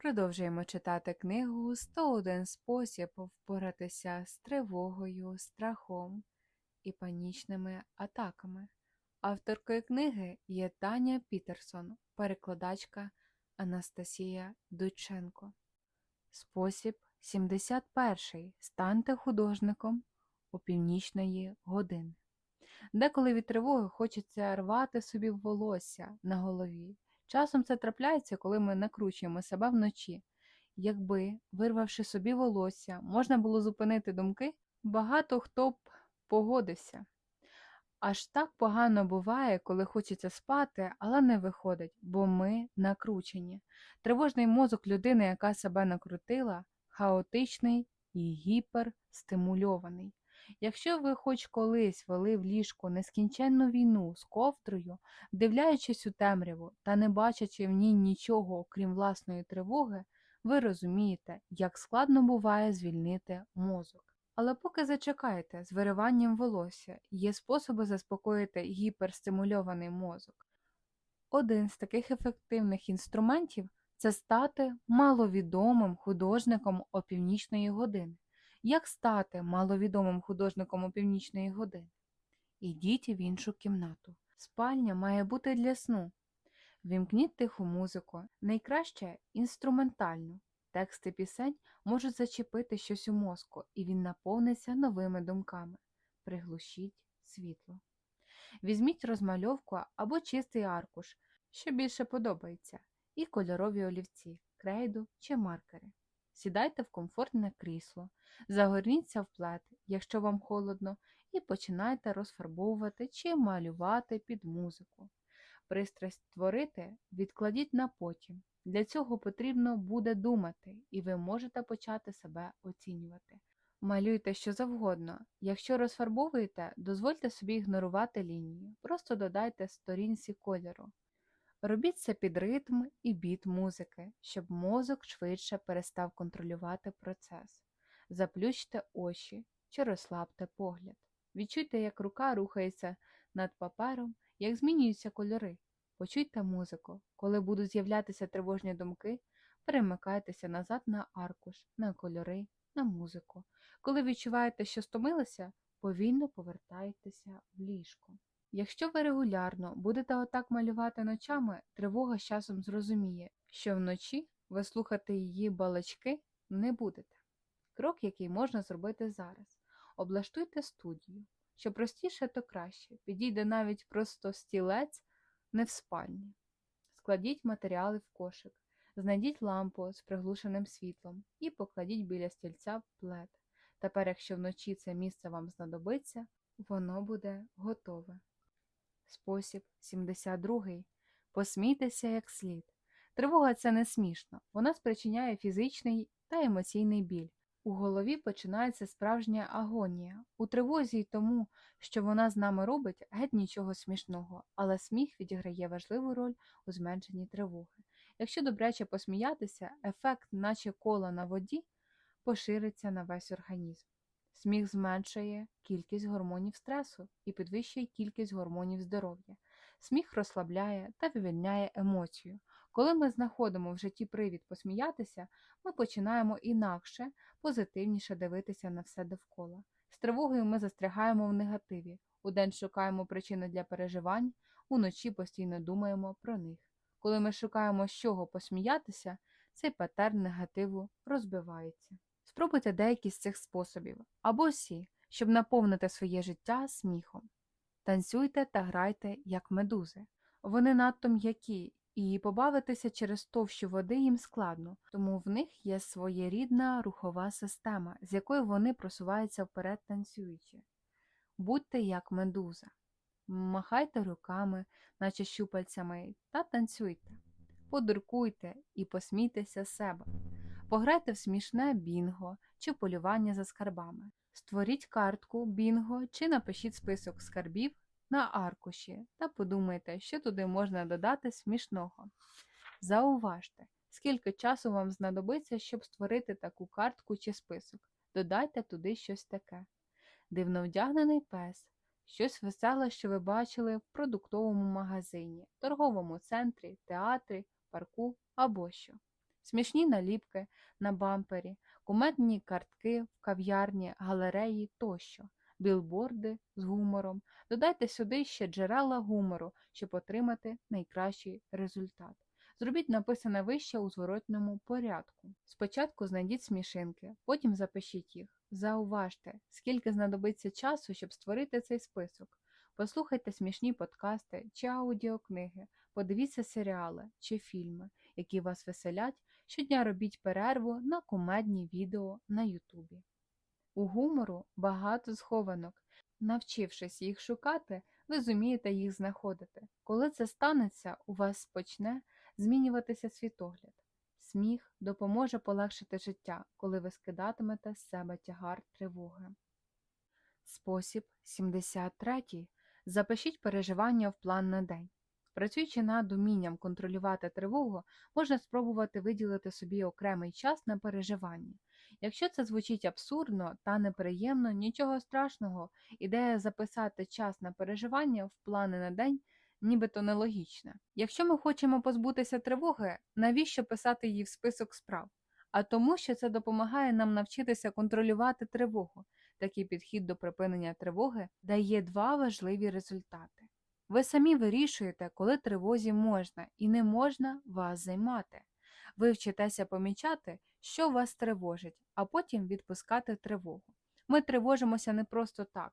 Продовжуємо читати книгу «101 спосіб впоратися з тривогою, страхом і панічними атаками. Авторкою книги є Таня Пітерсон, перекладачка Анастасія Дученко. Спосіб 71. Станьте художником у північної години. Деколи від тривоги хочеться рвати собі волосся на голові. Часом це трапляється, коли ми накручуємо себе вночі. Якби, вирвавши собі волосся, можна було зупинити думки, багато хто б погодився. Аж так погано буває, коли хочеться спати, але не виходить, бо ми накручені. Тривожний мозок людини, яка себе накрутила, хаотичний і гіперстимульований. Якщо ви хоч колись вели в ліжко нескінченну війну з ковдрою, вдивляючись у темряву та не бачачи в ній нічого, окрім власної тривоги, ви розумієте, як складно буває звільнити мозок. Але поки зачекайте з вириванням волосся, є способи заспокоїти гіперстимульований мозок. Один з таких ефективних інструментів це стати маловідомим художником опівнічної години. Як стати маловідомим художником у північної години? Ідіть в іншу кімнату. Спальня має бути для сну. Вімкніть тиху музику, найкраще інструментальну. Тексти пісень можуть зачепити щось у мозку, і він наповниться новими думками. Приглушіть світло. Візьміть розмальовку або чистий аркуш, що більше подобається, і кольорові олівці, крейду чи маркери. Сідайте в комфортне крісло, загорніться в плед, якщо вам холодно, і починайте розфарбовувати чи малювати під музику. Пристрасть творити відкладіть на потім. Для цього потрібно буде думати, і ви можете почати себе оцінювати. Малюйте що завгодно. Якщо розфарбовуєте, дозвольте собі ігнорувати лінії, просто додайте сторінці кольору. Робіть це під ритм і біт музики, щоб мозок швидше перестав контролювати процес. Заплющте очі чи розслабте погляд. Відчуйте, як рука рухається над папером, як змінюються кольори. Почуйте музику. Коли будуть з'являтися тривожні думки, перемикайтеся назад на аркуш, на кольори, на музику. Коли відчуваєте, що стомилися, повільно повертайтеся в ліжко. Якщо ви регулярно будете отак малювати ночами, тривога з часом зрозуміє, що вночі ви слухати її балачки не будете. Крок, який можна зробити зараз. Облаштуйте студію. Що простіше, то краще. Підійде навіть просто стілець не в спальні. Складіть матеріали в кошик, знайдіть лампу з приглушеним світлом і покладіть біля стільця плед. Тепер, якщо вночі це місце вам знадобиться, воно буде готове. Спосіб 72. Посмійтеся як слід. Тривога це не смішно. Вона спричиняє фізичний та емоційний біль. У голові починається справжня агонія. У тривозі й тому, що вона з нами робить, геть нічого смішного, але сміх відіграє важливу роль у зменшенні тривоги. Якщо добряче посміятися, ефект, наче кола на воді, пошириться на весь організм. Сміх зменшує кількість гормонів стресу і підвищує кількість гормонів здоров'я. Сміх розслабляє та вивільняє емоцію. Коли ми знаходимо в житті привід посміятися, ми починаємо інакше, позитивніше дивитися на все довкола. З тривогою ми застрягаємо в негативі, удень шукаємо причини для переживань, уночі постійно думаємо про них. Коли ми шукаємо з чого посміятися, цей патерн негативу розбивається. Спробуйте деякі з цих способів або всі, щоб наповнити своє життя сміхом. Танцюйте та грайте, як медузи. Вони надто м'які, і побавитися через товщу води їм складно, тому в них є своєрідна рухова система, з якою вони просуваються вперед танцюючи. Будьте як медуза, махайте руками, наче щупальцями, та танцюйте, подуркуйте і посмійтеся себе. Пограйте в смішне бінго чи полювання за скарбами. Створіть картку бінго чи напишіть список скарбів на аркуші та подумайте, що туди можна додати смішного. Зауважте, скільки часу вам знадобиться, щоб створити таку картку чи список. Додайте туди щось таке. Дивно вдягнений пес, щось веселе, що ви бачили в продуктовому магазині, торговому центрі, театрі, парку або що. Смішні наліпки на бампері, кумедні картки в кав'ярні, галереї тощо, білборди з гумором. Додайте сюди ще джерела гумору, щоб отримати найкращий результат. Зробіть написане вище у зворотному порядку. Спочатку знайдіть смішинки, потім запишіть їх. Зауважте, скільки знадобиться часу, щоб створити цей список. Послухайте смішні подкасти чи аудіокниги, подивіться серіали чи фільми, які вас веселять. Щодня робіть перерву на кумедні відео на Ютубі. У гумору багато схованок. Навчившись їх шукати, ви зумієте їх знаходити. Коли це станеться, у вас почне змінюватися світогляд. Сміх допоможе полегшити життя, коли ви скидатимете з себе тягар тривоги. Спосіб 73. Запишіть переживання в план на день. Працюючи над умінням контролювати тривогу, можна спробувати виділити собі окремий час на переживання. Якщо це звучить абсурдно та неприємно, нічого страшного, ідея записати час на переживання в плани на день нібито нелогічна. Якщо ми хочемо позбутися тривоги, навіщо писати її в список справ? А тому, що це допомагає нам навчитися контролювати тривогу. Такий підхід до припинення тривоги дає два важливі результати. Ви самі вирішуєте, коли тривозі можна і не можна вас займати. Ви вчитеся помічати, що вас тривожить, а потім відпускати тривогу. Ми тривожимося не просто так.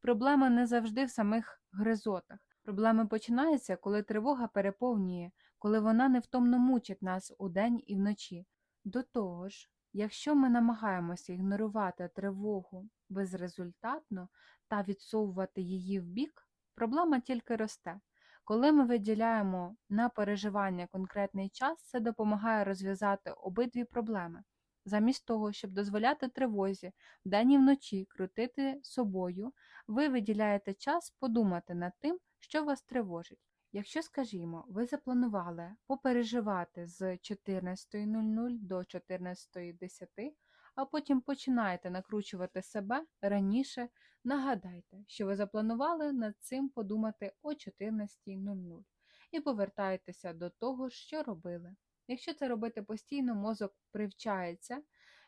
Проблема не завжди в самих гризотах. Проблеми починаються, коли тривога переповнює, коли вона невтомно мучить нас удень і вночі. До того ж, якщо ми намагаємося ігнорувати тривогу безрезультатно та відсовувати її вбік, проблема тільки росте. Коли ми виділяємо на переживання конкретний час, це допомагає розв'язати обидві проблеми. Замість того, щоб дозволяти тривозі вдень і вночі крутити собою, ви виділяєте час подумати над тим, що вас тривожить. Якщо, скажімо, ви запланували попереживати з 14.00 до 14.10, а потім починаєте накручувати себе раніше, нагадайте, що ви запланували над цим подумати о 14.00 і повертаєтеся до того, що робили. Якщо це робити постійно, мозок привчається,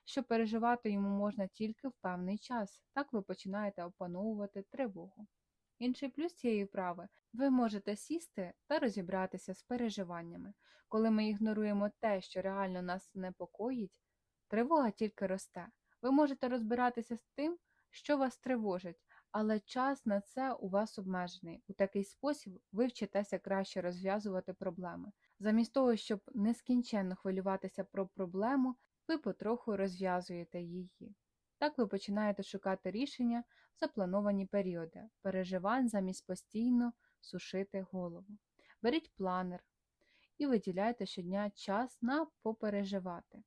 що переживати йому можна тільки в певний час. Так ви починаєте опановувати тривогу. Інший плюс цієї вправи ви можете сісти та розібратися з переживаннями. Коли ми ігноруємо те, що реально нас непокоїть, тривога тільки росте. Ви можете розбиратися з тим, що вас тривожить, але час на це у вас обмежений. У такий спосіб ви вчитеся краще розв'язувати проблеми. Замість того, щоб нескінченно хвилюватися про проблему, ви потроху розв'язуєте її. Так ви починаєте шукати рішення в заплановані періоди, переживань замість постійно сушити голову. Беріть планер і виділяйте щодня час на попереживати.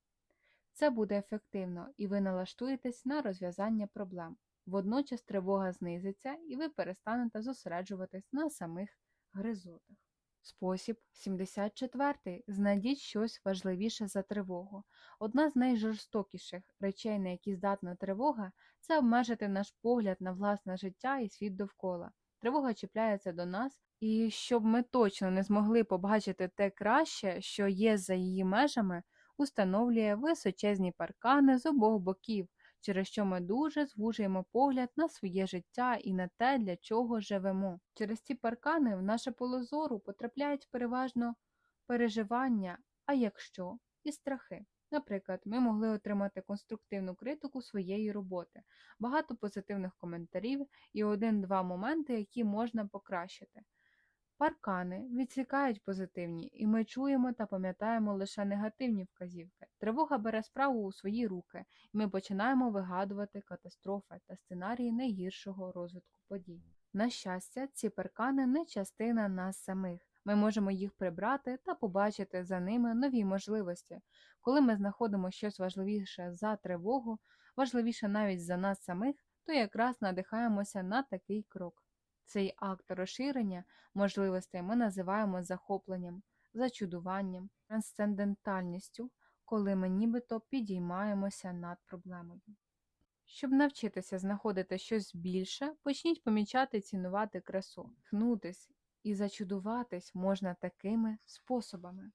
Це буде ефективно і ви налаштуєтесь на розв'язання проблем. Водночас тривога знизиться і ви перестанете зосереджуватись на самих гризотах. Спосіб 74. Знайдіть щось важливіше за тривогу. Одна з найжорстокіших речей, на які здатна тривога, це обмежити наш погляд на власне життя і світ довкола. Тривога чіпляється до нас, і щоб ми точно не змогли побачити те краще, що є за її межами, установлює височезні паркани з обох боків, через що ми дуже звужуємо погляд на своє життя і на те, для чого живемо. Через ці паркани в наше поле зору потрапляють переважно переживання, а якщо і страхи. Наприклад, ми могли отримати конструктивну критику своєї роботи, багато позитивних коментарів і один-два моменти, які можна покращити. Паркани відсікають позитивні, і ми чуємо та пам'ятаємо лише негативні вказівки. Тривога бере справу у свої руки, і ми починаємо вигадувати катастрофи та сценарії найгіршого розвитку подій. На щастя, ці паркани не частина нас самих. Ми можемо їх прибрати та побачити за ними нові можливості. Коли ми знаходимо щось важливіше за тривогу, важливіше навіть за нас самих, то якраз надихаємося на такий крок. Цей акт розширення можливостей ми називаємо захопленням, зачудуванням, трансцендентальністю, коли ми нібито підіймаємося над проблемою. Щоб навчитися знаходити щось більше, почніть помічати і цінувати красу, хнутись і зачудуватись можна такими способами.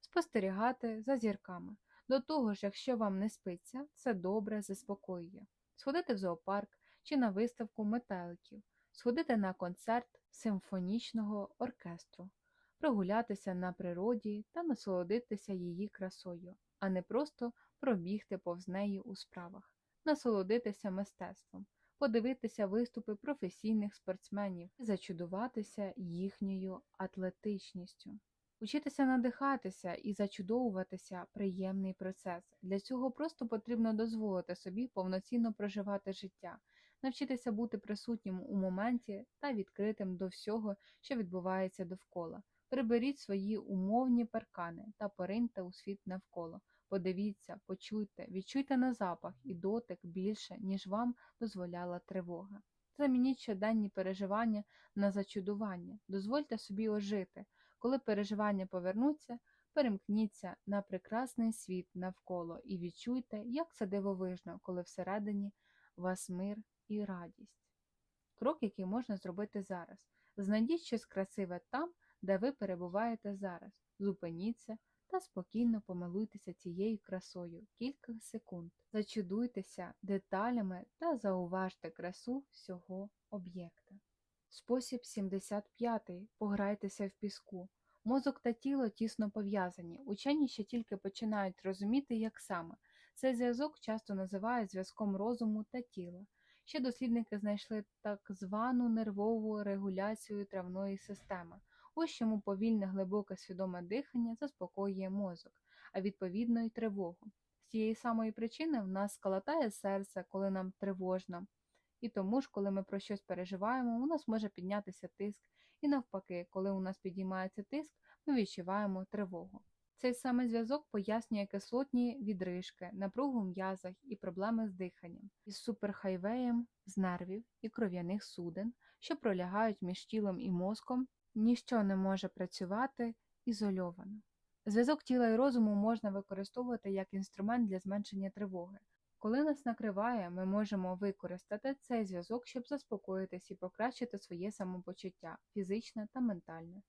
спостерігати за зірками. До того ж, якщо вам не спиться, це добре заспокоює. Сходити в зоопарк чи на виставку метеликів, сходити на концерт симфонічного оркестру, прогулятися на природі та насолодитися її красою, а не просто пробігти повз неї у справах, насолодитися мистецтвом, подивитися виступи професійних спортсменів і зачудуватися їхньою атлетичністю. Учитися надихатися і зачудовуватися приємний процес. Для цього просто потрібно дозволити собі повноцінно проживати життя, навчитися бути присутнім у моменті та відкритим до всього, що відбувається довкола. Приберіть свої умовні паркани та пориньте у світ навколо. Подивіться, почуйте, відчуйте на запах і дотик більше, ніж вам дозволяла тривога. Замініть щоденні переживання на зачудування, дозвольте собі ожити. Коли переживання повернуться, перемкніться на прекрасний світ навколо і відчуйте, як це дивовижно, коли всередині вас мир і радість. Крок, який можна зробити зараз. Знайдіть щось красиве там, де ви перебуваєте зараз. Зупиніться та спокійно помилуйтеся цією красою кілька секунд. Зачудуйтеся деталями та зауважте красу всього об'єкта. Спосіб 75. Пограйтеся в піску. Мозок та тіло тісно пов'язані. Учені ще тільки починають розуміти, як саме. Цей зв'язок часто називають зв'язком розуму та тіла. Ще дослідники знайшли так звану нервову регуляцію травної системи. Ось чому повільне глибоке свідоме дихання заспокоює мозок, а відповідно й тривогу. З цієї самої причини в нас калатає серце, коли нам тривожно. І тому ж, коли ми про щось переживаємо, у нас може піднятися тиск, і навпаки, коли у нас підіймається тиск, ми відчуваємо тривогу. Цей самий зв'язок пояснює кислотні відрижки, напругу в м'язах і проблеми з диханням, із суперхайвеєм з нервів і кров'яних суден, що пролягають між тілом і мозком, ніщо не може працювати ізольовано. Зв'язок тіла і розуму можна використовувати як інструмент для зменшення тривоги. Коли нас накриває, ми можемо використати цей зв'язок, щоб заспокоїтись і покращити своє самопочуття фізичне та ментальне.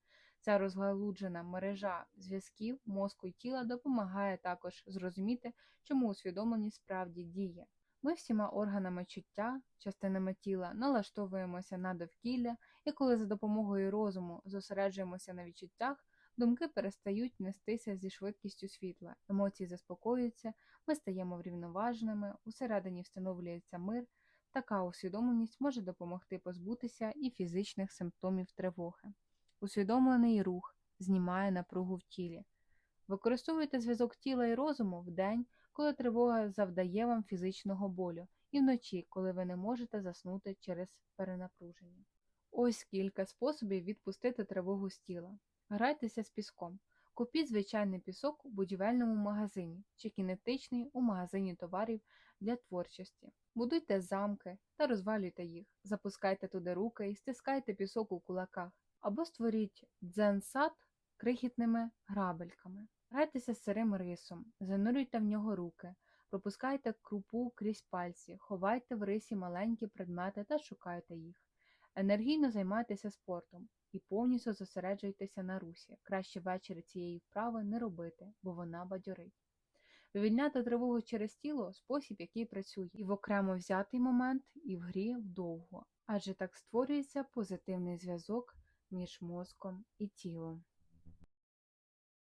Ця розгалуджена мережа зв'язків мозку і тіла допомагає також зрозуміти, чому усвідомленість справді діє. Ми всіма органами чуття, частинами тіла налаштовуємося на довкілля, і коли за допомогою розуму зосереджуємося на відчуттях, думки перестають нестися зі швидкістю світла, емоції заспокоюються, ми стаємо врівноваженими, усередині встановлюється мир. Така усвідомленість може допомогти позбутися і фізичних симптомів тривоги. Усвідомлений рух знімає напругу в тілі. Використовуйте зв'язок тіла і розуму вдень, коли тривога завдає вам фізичного болю, і вночі, коли ви не можете заснути через перенапруження. Ось кілька способів відпустити тривогу з тіла. Грайтеся з піском. Купіть звичайний пісок у будівельному магазині чи кінетичний у магазині товарів для творчості. Будуйте замки та розвалюйте їх, запускайте туди руки і стискайте пісок у кулаках, або створіть дзен-сад крихітними грабельками. Грайтеся з сирим рисом, занурюйте в нього руки, пропускайте крупу крізь пальці, ховайте в рисі маленькі предмети та шукайте їх. Енергійно займайтеся спортом і повністю зосереджуйтеся на русі. Краще ввечері цієї вправи не робити, бо вона бадьорить. Вивільняти тривогу через тіло спосіб, який працює і в окремо взятий момент, і в грі вдовго, адже так створюється позитивний зв'язок між мозком і тілом.